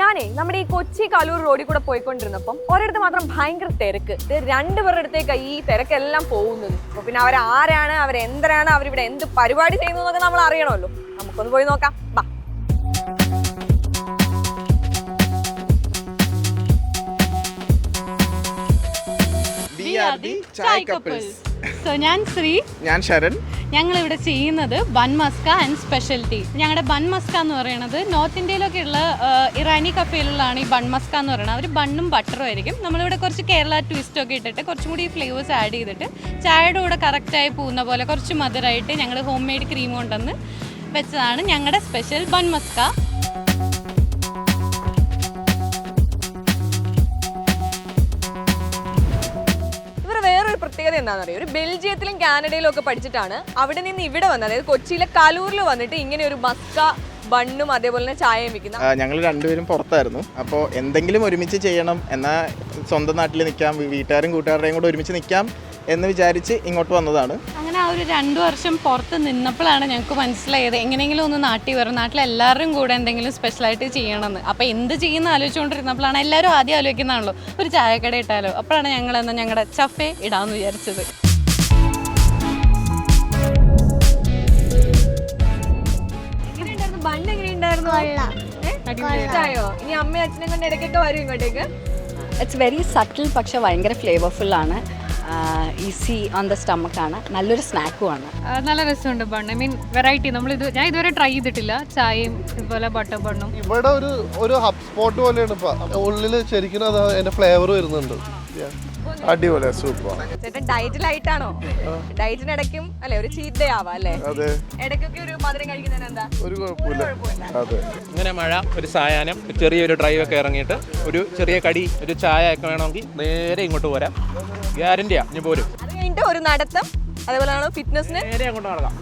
ഞാനേ നമ്മുടെ ഈ കൊച്ചി കാലൂർ റോഡിൽ കൂടെ പോയിക്കൊണ്ടിരുന്നപ്പം ഒരിടത്ത് മാത്രം ഭയങ്കര തിരക്ക്. ഇത് രണ്ടുപേരുടെ അടുത്തേക്ക് ഈ തിരക്കെല്ലാം പോകുന്നത്. അപ്പൊ പിന്നെ അവർ ആരാണ് അവരെന്തരാണ് അവരിവിടെ എന്ത് പരിപാടി ചെയ്യുന്നു എന്നൊക്കെ നമ്മൾ അറിയണമല്ലോ. നമുക്കൊന്ന് പോയി നോക്കാം. ബാ. ഞാൻ ശ്രീ. ഞാൻ ശരൺ. ഞങ്ങൾ ഇവിടെ ചെയ്യുന്നത് ബൺ മസ്ക ആൻഡ് സ്പെഷ്യൽറ്റി. ഞങ്ങളുടെ ബൺ മസ്ക എന്ന് പറയുന്നത് നോർത്ത് ഇന്ത്യയിലൊക്കെ ഉള്ള ഇറാനി കഫേയിലുള്ളതാണ് ഈ ബൺ മസ്ക എന്ന് പറയുന്നത് അവർ ബണ്ണും ബട്ടറും ആയിരിക്കും. നമ്മളിവിടെ കുറച്ച് കേരള ട്വിസ്റ്റ് ഒക്കെ ഇട്ടിട്ട് കുറച്ചും കൂടി ഫ്ലേവേഴ്സ് ആഡ് ചെയ്തിട്ട് ചായയുടെ കൂടെ കറക്റ്റായി പോകുന്ന പോലെ കുറച്ച് മധുരമായിട്ട് ഞങ്ങൾ ഹോം മെയ്ഡ് ക്രീം കൊണ്ടുവന്ന് വെച്ചതാണ് ഞങ്ങളുടെ സ്പെഷ്യൽ ബൺ മസ്ക. എന്താണെന്ന് അറിയാം ഒരു ബെൽജിയത്തിലും കാനഡയിലും ഒക്കെ പഠിച്ചിട്ടാണ് അവിടെ നിന്ന് ഇവിടെ വന്നത്. അതായത് കൊച്ചിയിലെ കലൂരിൽ വന്നിട്ട് ഇങ്ങനെ ഒരു മസ്ക ബണ്ണും അതേപോലെ തന്നെ ചായയും വിൽക്കുന്ന ഞങ്ങൾ രണ്ടുപേരും പുറത്തായിരുന്നു. അപ്പോൾ എന്തെങ്കിലും ഒരുമിച്ച് ചെയ്യണം എന്നാൽ സ്വന്തം നാട്ടിൽ നിൽക്കാം വീട്ടുകാരും കൂട്ടുകാരുടെയും കൂടെ ഒരുമിച്ച് നിൽക്കാം എന്ന് വിചാരിച്ച് ഇങ്ങോട്ട് വന്നതാണ്. ഒരു രണ്ട് വർഷം പുറത്ത് നിന്നപ്പോഴാണ് ഞങ്ങൾക്ക് മനസ്സിലായത് എങ്ങനെയെങ്കിലും ഒന്ന് നാട്ടിൽ വരും നാട്ടിൽ എല്ലാവരും കൂടെ എന്തെങ്കിലും സ്പെഷ്യലായിട്ട് ചെയ്യണമെന്ന്. അപ്പോൾ എന്ത് ചെയ്യുന്ന ആലോചിച്ചുകൊണ്ടിരുന്നപ്പോഴാണ് എല്ലാവരും ആദ്യം ആലോചിക്കുന്നതാണല്ലോ. ഒരു ചായക്കട ഇട്ടാലോ. അപ്പോഴാണ് ഞങ്ങൾ എന്നാൽ ഞങ്ങളുടെ ചഫേ ഇടാമെന്ന് വിചാരിച്ചത്. ഇനി അമ്മയും അച്ഛനെ കൊണ്ട് ഇടയ്ക്കൊക്കെ വരും ഇങ്ങോട്ടേക്ക്. ഇറ്റ്സ് വെരി സട്ടിൽ പക്ഷെ ഭയങ്കര ഫ്ലേവർഫുൾ ആണ്. ഈസി ഓൺ ദ സ്റ്റമക്ക് ആണ്. നല്ലൊരു സ്നാക്കും ആണ്. നല്ല രസമുണ്ട് ബണ്ണ് ഐ മീൻ വെറൈറ്റി നമ്മൾ ഇത് ഞാൻ ഇതുവരെ ട്രൈ ചെയ്തിട്ടില്ല. ചായയും ഇതുപോലെ ബട്ടർ ബണ്ണും ഇവിടെ ഒരു ഒരു ഹബ് സ്പോട്ട് പോലെയാണ് ഉള്ളിൽ ശരിക്കും അത് അതിന്റെ ഫ്ലേവർ വരുന്നുണ്ട്. അടിപൊളിയാ സൂപ്പർ ചേട്ടൻ ഡയറ്റിലായിട്ടാണോ ഡയറ്റിനിടയ്ക്കും അല്ലെ ഒരു ചീറ്റ് ഡേ ആവാ അല്ലേ? അതെ. ഇടയ്ക്കൊക്കെ ഒരു മധുരം കഴിക്കുന്നതിന് എന്താ? ഒരു കുഴപ്പമില്ല. അതെ. ഇങ്ങനെ മഴ ഒരു സായാഹ്നം ഒരു ചെറിയൊരു ഡ്രൈവ് ഒക്കെ ഇറങ്ങിയിട്ട് ഒരു ചെറിയ കടി ഒരു ചായ ഒക്കെ വേണമെങ്കിൽ നേരെ ഇങ്ങോട്ട് പോരാം. ഗ്യാരണ്ടിയാ ഇനി പോരും. അത് കഴിഞ്ഞിട്ട് ഒരു നടത്തം അതേപോലെ ഫിറ്റ്നസിന് നേരെ അങ്ങോട്ട് നടക്കാം.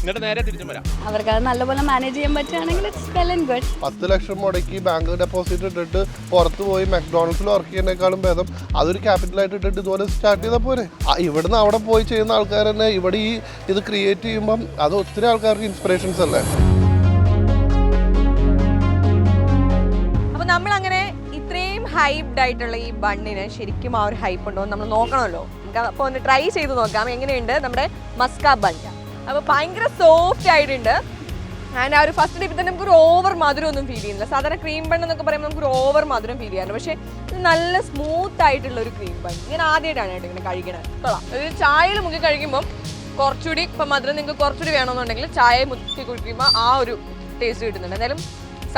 എന്നിട്ട് നേരെ തിരിച്ചും വരാം. അവർക്ക് അത് നല്ലപോലെ മാനേജ് ചെയ്യാൻ പറ്റുകയാണെങ്കിൽ ഇറ്റ്സ് വെൽ ആൻഡ് ഗുഡ് പത്ത് ലക്ഷം മുടക്കി ബാങ്ക് ഡെപ്പോസിറ്റ് ഇട്ടിട്ട് പുറത്ത് പോയി മക്ഡോണൾഡ്സിൽ വർക്ക് ചെയ്യുന്നതിനേക്കാളും ഭേദം അതൊരു ക്യാപിറ്റലായിട്ട് ഇട്ടിട്ട് ഇതുപോലെ സ്റ്റാർട്ട് ചെയ്താൽ പോരെ. ഇവിടെ ഇവിടുന്ന് അവിടെ പോയി ചെയ്യുന്ന ആൾക്കാർ തന്നെ ഇവിടെ ഈ ഇത് ക്രിയേറ്റ് ചെയ്യുമ്പം അത് ഒത്തിരി ആൾക്കാർക്ക് ഇൻസ്പിറേഷൻസ് അല്ലേ? അപ്പൊ നമ്മൾ അങ്ങനെ ഹൈപ്ഡ് ആയിട്ടുള്ള ഈ ബണ്ണിന് ശരിക്കും ആ ഒരു ഹൈപ്പ് ഉണ്ടോ നമ്മൾ നോക്കണമല്ലോ. നമുക്ക് അപ്പോൾ ഒന്ന് ട്രൈ ചെയ്ത് നോക്കാം. എങ്ങനെയുണ്ട് നമ്മുടെ മസ്കാ ബൺ അപ്പോൾ ഭയങ്കര സോഫ്റ്റ് ആയിട്ടുണ്ട്. ആൻഡ് ആ ഒരു ഫസ്റ്റ് ഡിപ്പിൽ തന്നെ നമുക്കൊരു ഓവർ മധുരം ഒന്നും ഫീൽ ചെയ്യുന്നില്ല. സാധാരണ ക്രീം ബൺ എന്നൊക്കെ പറയുമ്പോൾ നമുക്കൊരു ഓവർ മധുരം ഫീൽ ചെയ്യാറുണ്ട്. പക്ഷേ ഇത് നല്ല സ്മൂത്ത് ആയിട്ടുള്ള ഒരു ക്രീം ബൺ ഞാൻ ആദ്യമായിട്ടാണ് കേട്ടോ ഇങ്ങനെ കഴിക്കണത്. കൊള്ളാം. ഒരു ചായയിൽ മുക്കി കഴിക്കുമ്പോൾ കുറച്ചുകൂടി ഇപ്പം മധുരം നിങ്ങൾക്ക് കുറച്ചുകൂടി വേണമെന്നുണ്ടെങ്കിൽ ചായ മുക്കി കുടിക്കുമ്പോൾ ആ ഒരു ടേസ്റ്റ് കിട്ടുന്നുണ്ട്. എന്തായാലും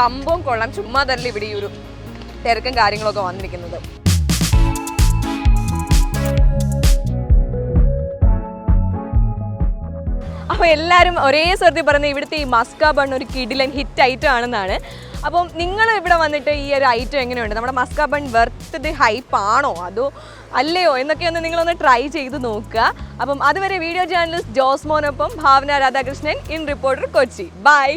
സംഭവം കൊള്ളാം. ചുമ്മാ തന്നെ ഇവിടെ ഈ ഒരു തിരക്കും കാര്യങ്ങളൊക്കെ വന്നിരിക്കുന്നത്. അപ്പോൾ എല്ലാവരും ഒരേ സ്വരത്തിൽ പറയുന്നത് ഇവിടുത്തെ ഈ മസ്ക ബൺ ഒരു കിഡിലൻ ഹിറ്റ് ഐറ്റം ആണെന്നാണ്. അപ്പം നിങ്ങൾ ഇവിടെ വന്നിട്ട് ഈ ഒരു ഐറ്റം എങ്ങനെയുണ്ട്? നമ്മുടെ maska bun worth the hype ആണോ? അതോ അല്ലയോ? എന്നൊക്കെ ഒന്ന് നിങ്ങളൊന്ന് ട്രൈ ചെയ്ത് നോക്കുക. അപ്പം അതുവരെ video journalist ജോസ്മോനൊപ്പം Bhavana Radhakrishnan in reporter Kochi. Bye